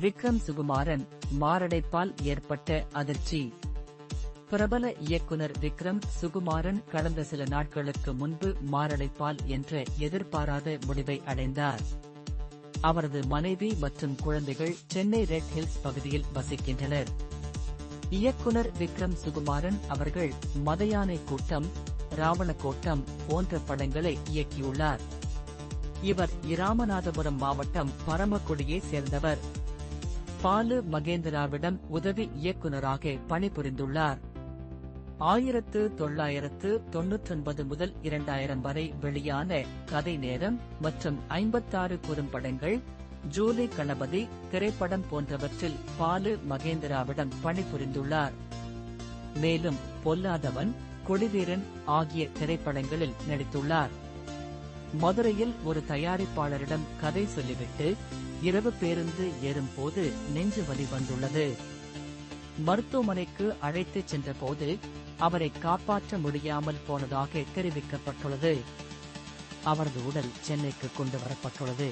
விக்ரம் சுகுமாரன் மாரடைப்பால் ஏற்பட்ட அதிர்ச்சி. பிரபல இயக்குனர் விக்ரம் சுகுமாரன் கடந்த சில நாட்களுக்கு முன்பு மாரடைப்பால் என்ற எதிர்பாராத முடிவை அடைந்தார். அவரது மனைவி மற்றும் குழந்தைகள் சென்னை ரெட் ஹில்ஸ் பகுதியில் வசிக்கின்றனர். இயக்குனர் விக்ரம் சுகுமாரன் அவர்கள் மதயானை கூட்டம் ராவணக்கோட்டம் போன்ற படங்களை இயக்கியுள்ளார். இவர் இராமநாதபுரம் மாவட்டம் பரமக்குடியை சேர்ந்தவர். பாலு மகேந்திராவிடம் உதவி இயக்குனராக பணிபுரிந்துள்ளார். ஆயிரத்து தொள்ளாயிரத்து தொன்னூற்றொன்பது முதல் இரண்டாயிரம் வரை வெளியான கதை நேரம் மற்றும் ஐம்பத்தாறு குறும்படங்கள் ஜூலி கணபதி திரைப்படம் போன்றவற்றில் பாலு மகேந்திராவிடம் பணிபுரிந்துள்ளார். மேலும் பொல்லாதவன் கொடிவீரன் ஆகிய திரைப்படங்களில் நடித்துள்ளார். மதுரையில் ஒரு தயாரிப்பாளரிடம் கதை சொல்லிவிட்டு இரவு பேருந்து ஏறும்போது நெஞ்சு வலி வந்துள்ளது. மருத்துவமனைக்கு அழைத்துச் சென்றபோது அவரை காப்பாற்ற முடியாமல் போனதாக தெரிவிக்கப்பட்டுள்ளது. அவரது உடல் சென்னைக்கு கொண்டு வரப்பட்டுள்ளது.